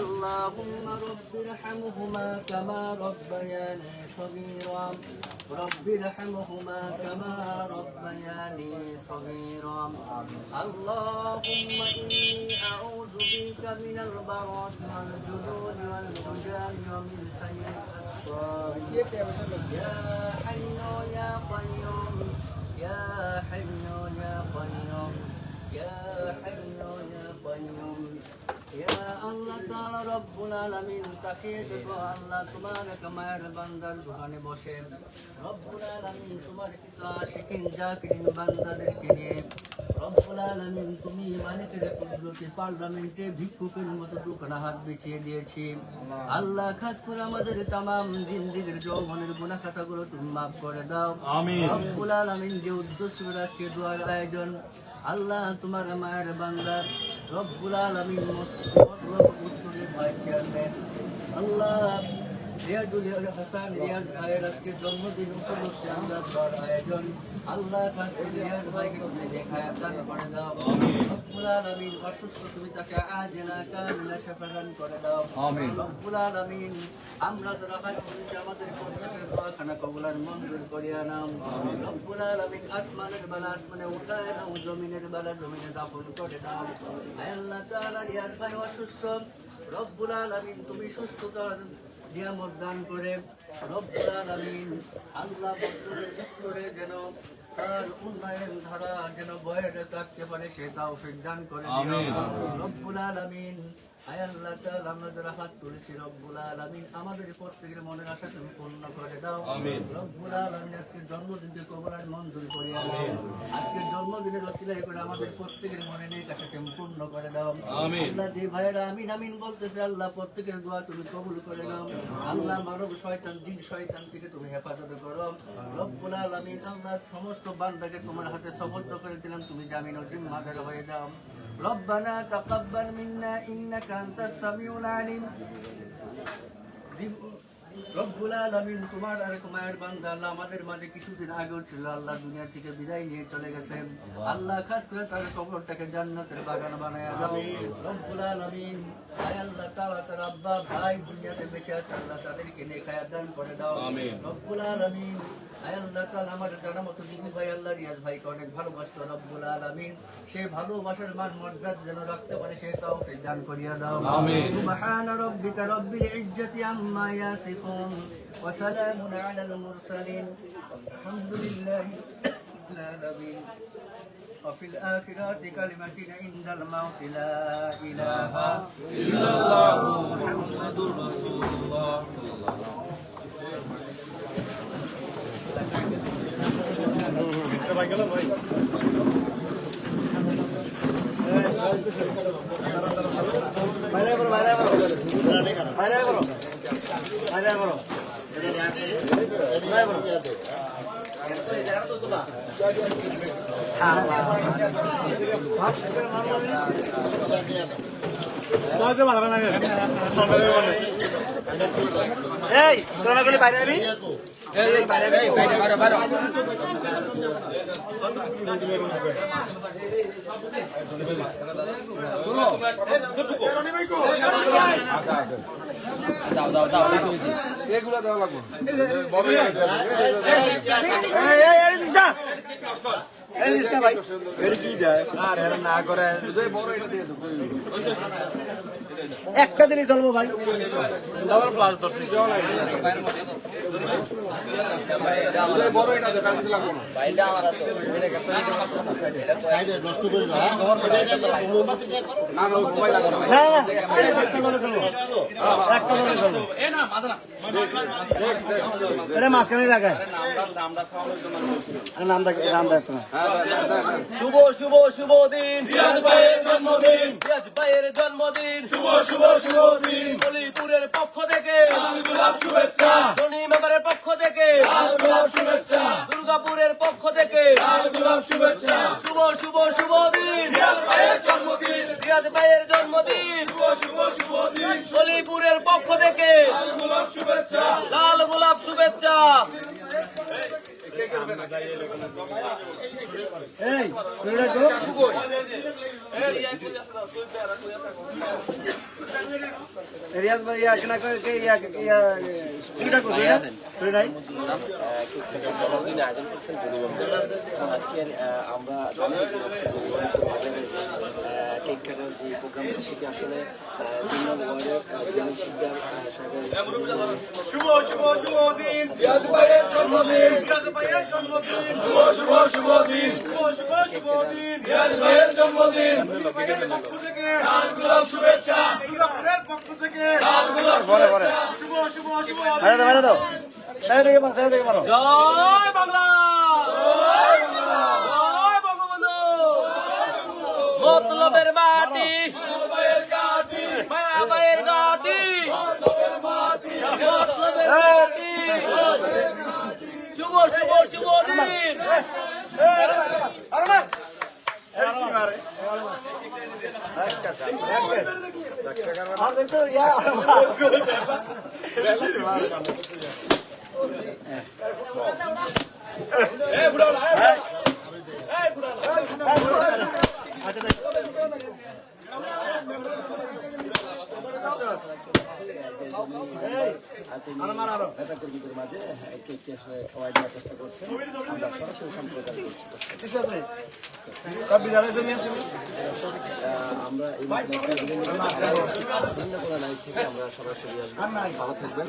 اللهم رب ارحمهما كما ربياني صغيرا. رب ارحمهما كما ربياني صغيرا. اللهم إني أعوذ بك من البرص والجنون والهجان ومن الأسقام يا حي يا قيوم يا حي يا قيوم يا حي يا قيوم يا الله تعالى رب العالمين তাকিয়ে দেখো আল্লাহ তোমার কামায়ের বান্দার দোকানে বসে রব্বুল আলামিন তোমার কিছু আশিকিন জাকিরিন বান্দাদেরকে নিয়ে রব্বুল আলামিন তুমি মালিকের কুদরতে পার্লামেন্টে ভিক্ষুকের মতো দোকানে হাত বিছিয়ে দিয়েছি। আল্লাহ। খাস করে আমাদের তামাম জিন্দিগির যৌবনের গুনাহ খাতাগুলো তুমি মাফ করে দাও। আমিন। রব্বুল আলামিন যে উদ্দেশ্য আজকে দোয়ার আয়োজন আল্লাহ তোমার মায়ের বান্দা রব্বুল আলামিন উত্তরের ভাই চেয়ারম্যান। আল্লাহ রিয়াজুল হাসান রিয়াজ ভাইয়ের আজকে জন্মদিন উপলক্ষে আমরা দোয়ার আয়োজন। আল্লাহ করে রিয়াজ ভাইকে তুমি দেখায় দান করে দাও। রব্বুল আলামিন অসুস্থ তুমি তাকে আজেলা কামিলা শাফাদান করে দাও। রব্বুল আলামিন আমরা যারা হাত করেছি আমাদের প্রত্যেকের দোয়াখানা কবুলার মঞ্জুর করিয়া নাও। রব্বুল আলামিন আসমানের বেলা আসমানে উঠায় নাও জমিনের বেলা জমিনে দাফন করে দাও। আল্লাহ তাআলা রিয়াজ ভাই অসুস্থ। রব্বুল আলামিন তুমি সুস্থতা নিয়ামত দান করে রব্বুল আলামিন আল্লাহ বছরের করে যেন তার উন্নয়ন ধারা যেন বয়ে থাকতে পারে সে তাও দান করে। রব্বুল আলামিন আল্লাহ প্রত্যেকের তুমি পূর্ণ করে দাও। আল্লাহ কবুল মানব শয়তান জিন শয়তান থেকে তুমি হেফাজত করো রব্বুল সমস্ত বান্দাকে তোমার হাতে সমর্থ করে দিলাম তুমি জামিন ও জিম্মাদার হয়ে দাও ربنا تقبل منا انك انت السميع العليم রব্বুল আলামিন তোমার আর তোমার বান্দা আল্লাহ আমাদের মাঝে কিছুদিন আগেও ছিল আল্লাহ দুনিয়া থেকে বিদায় নিয়ে চলে গেছে আল্লাহ খাস করে তার কবরটাকে জান্নাতের বাগান বানায় দাও রব্বুল আলামিন আয় আল্লাহ তাআলা তার আব্বা ভাই দুনিয়াতে বেঁচে আছে আল্লাহ তাদেরকে নেখায়া দান করে দাও আমিন। রব্বুল আলামিন আয় আল্লাহ তাআলা আমাদের জানা মতো দিদি ভাই আল্লাহ রিয়াজ ভাইকে অনেক ভালোবাসতো রব্বুল আলামিন সেই ভালোবাসার মান মর্যাদা যেন রাখতে পারে সেই তৌফিক দান করিয়া দাও আমিন। سبحان ربك رب العزة عما يصفون وسلام على المرسلين الحمد لله رب العالمين وفي الآخرة كلمة عند الموت لا إله إلا الله محمد رسول এই তোরা গুলি বাইরে যাবি দিস্তা এই দিস্তা ভাই এর কি দেয় না করে একটা দিনই চলবো ভাই চলবো এটা মাঝখানে লাগায় নাম নাম দেখ শুভ শুভ শুভ দিন। জন্মদিন জন্মদিন শুভ শুভ শুভ দিন বলিপুরের পক্ষ থেকে গোলাপ শুভেচ্ছা। ধনী মেম্বারের পক্ষ থেকে। গোলাপ শুভেচ্ছা। দুর্গাপুরের পক্ষ থেকে। গোলাপ শুভেচ্ছা। শুভ শুভ শুভ দিন। রিয়াজ ভাইয়ের জন্মদিন। রিয়াজ ভাইয়ের জন্মদিন। শুভ শুভ শুভ দিন। বলিপুরের পক্ষ থেকে। গোলাপ শুভেচ্ছা। লাল গোলাপ শুভেচ্ছা। এই শুনে রাখো রিয়াজ ভাই ইয়া কেনা করে কে ইয়া ইয়া সুবিধা রাখো সুবিধা সুবিধা আয়োজন করছেন জুনিয়র আমরা জানি কাটার যে প্রোগ্রামটা সেটি আসলে আহ, ভিন্ন ওয়ার্ডের শিকদার আহ, সাহেবের শুভ শুভ শুভ দিন। জন্মদিন। জন্মদিন। শুভ শুভ শুভ দিন। শুভ শুভ শুভ দিন। জন্মদিন। পক্ষ থেকে। লাল গোলাপ শুভেচ্ছা পক্ষ থেকে। লাল গোলাপ পরে পরে শুভ শুভ শুভ মারা দাও দাও। সাইড থেকে মারো সাইড থেকে মারো জয় বাংলা জয় বঙ্গবন্ধু মতলবের মাটি। মায়া মায়ের গাটি। মতলবের মাটি। শুভ শুভ শুভ দিন। নেতাকর্মীদের মাঝে কেকটি আসলে খাওয়াই দেওয়ার করছেন আমরা সরাসরি করছি সব আছে আমরা এই থেকে আমরা সরাসরি আসব ভালো থাকবেন